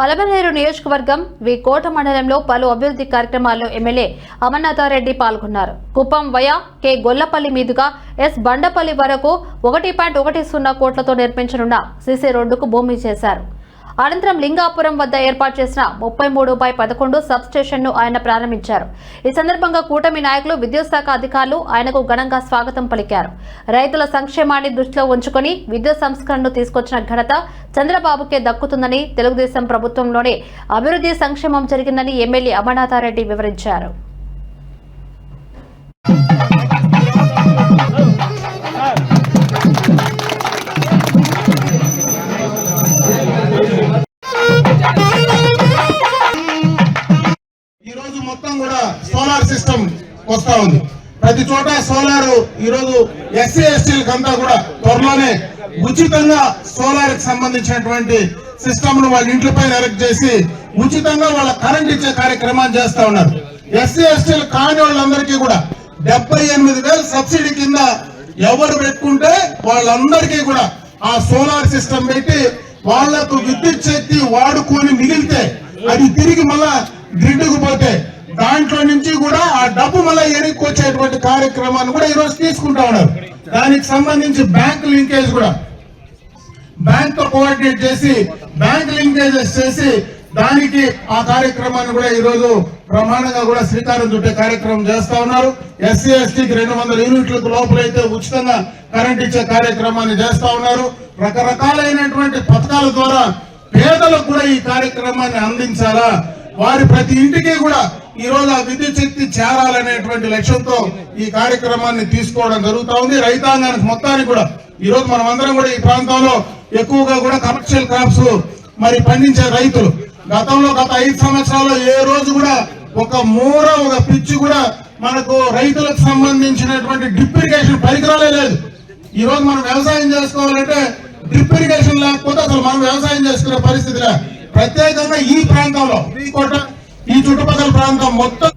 పలమనేరు నియోజకవర్గం వి కోట మండలంలో పలు అభివృద్ధి కార్యక్రమాల్లో ఎమ్మెల్యే అమర్నాథారెడ్డి పాల్గొన్నారు. కుప్పం వయా కె గొల్లపల్లి మీదుగా ఎస్ బండపల్లి వరకు ఒకటి పాయింట్ ఒకటి సున్నా కోట్లతో నిర్మించనున్న సీసీ రోడ్డుకు భూమి చేశారు. అనంతరం లింగాపురం వద్ద ఏర్పాటు చేసిన ముప్పై మూడు బై పదకొండు సబ్ను ఆయన ప్రారంభించారు. ఈ సందర్భంగా కూటమి నాయకులు విద్యుత్ శాఖ అధికారులు ఆయనకు ఘనంగా స్వాగతం పలికారు. రైతుల సంక్షేమాన్ని దృష్టిలో ఉంచుకొని విద్యుత్ సంస్కరణను తీసుకొచ్చిన ఘనత చంద్రబాబుకే దక్కుతుందని తెలుగుదేశం ప్రభుత్వంలోనే అభివృద్ధి సంక్షేమం జరిగిందని ఎమ్మెల్యే అమర్నాథారెడ్డి వివరించారు. మొత్తం కూడా సోలార్ సిస్టమ్ వస్తా ఉంది. ప్రతి చోట సోలార్ ఈరోజు ఎస్సీ ఎస్టీలకు అంతా కూడా త్వరలోనే ఉచితంగా సోలార్కి సంబంధించినటువంటి సిస్టమ్ను వాళ్ళ ఇంట్లపై ఎరెక్ట్ చేసి ఉచితంగా వాళ్ళ కరెంట్ ఇచ్చే కార్యక్రమాన్ని చేస్తా ఉన్నారు. ఎస్సీ ఎస్టీలు కాని వాళ్ళందరికీ కూడా డెబ్బై ఎనిమిది వేలు సబ్సిడీ కింద ఎవరు పెట్టుకుంటే వాళ్ళందరికీ కూడా ఆ సోలార్ సిస్టమ్ పెట్టి వాళ్ళకు విద్యుత్ శక్తి వాడుకొని మిగిలితే అది తిరిగి మళ్ళా గ్రిడ్కు పోతే దాంట్లో నుంచి కూడా ఆ డబ్బు మళ్ళా వచ్చేటువంటి కార్యక్రమాన్ని కూడా ఈ రోజు తీసుకుంటా ఉన్నారు. దానికి సంబంధించి బ్యాంక్ లింకేజ్ కూడా. బ్యాంక్తో కోఆర్డినేట్ చేసి బ్యాంక్ లింకేజెస్ చేసి దానికి ఆ కార్యక్రమాన్ని కూడా ఈ రోజు ప్రమాణంగా కూడా శ్రీకారం చుట్టే కార్యక్రమం చేస్తా ఉన్నారు. ఎస్సీ ఎస్టీకి రెండు వందల యూనిట్లకు లోపలైతే ఉచితంగా కరెంట్ ఇచ్చే కార్యక్రమాన్ని చేస్తా ఉన్నారు. రకరకాలైనటువంటి పథకాల ద్వారా పేదలకు కూడా ఈ కార్యక్రమాన్ని అందించాలా? వారి ప్రతి ఇంటికి కూడా ఈ రోజు ఆ విద్యుత్ శక్తి చేరాలనేటువంటి లక్ష్యంతో ఈ కార్యక్రమాన్ని తీసుకోవడం జరుగుతూ ఉంది. రైతాంగానికి మొత్తానికి కూడా ఈరోజు మనం అందరం కూడా ఈ ప్రాంతంలో ఎక్కువగా కూడా కమర్షియల్ క్రాప్స్ మరి పండించే రైతులు. గతంలో గత ఐదు సంవత్సరాల్లో ఏ రోజు కూడా ఒక మూర ఒక పిచ్చి కూడా మనకు రైతులకు సంబంధించినటువంటి డ్రిప్ ఇరిగేషన్ పరికరాలే లేదు. ఈ రోజు మనం వ్యవసాయం చేసుకోవాలంటే డ్రిప్ ఇరిగేషన్ లేకపోతే అసలు మనం వ్యవసాయం చేసుకునే పరిస్థితి ప్రత్యేకంగా ఈ ప్రాంతంలో ఈ కోట ఈ చుట్టుపక్కల ప్రాంతం మొత్తం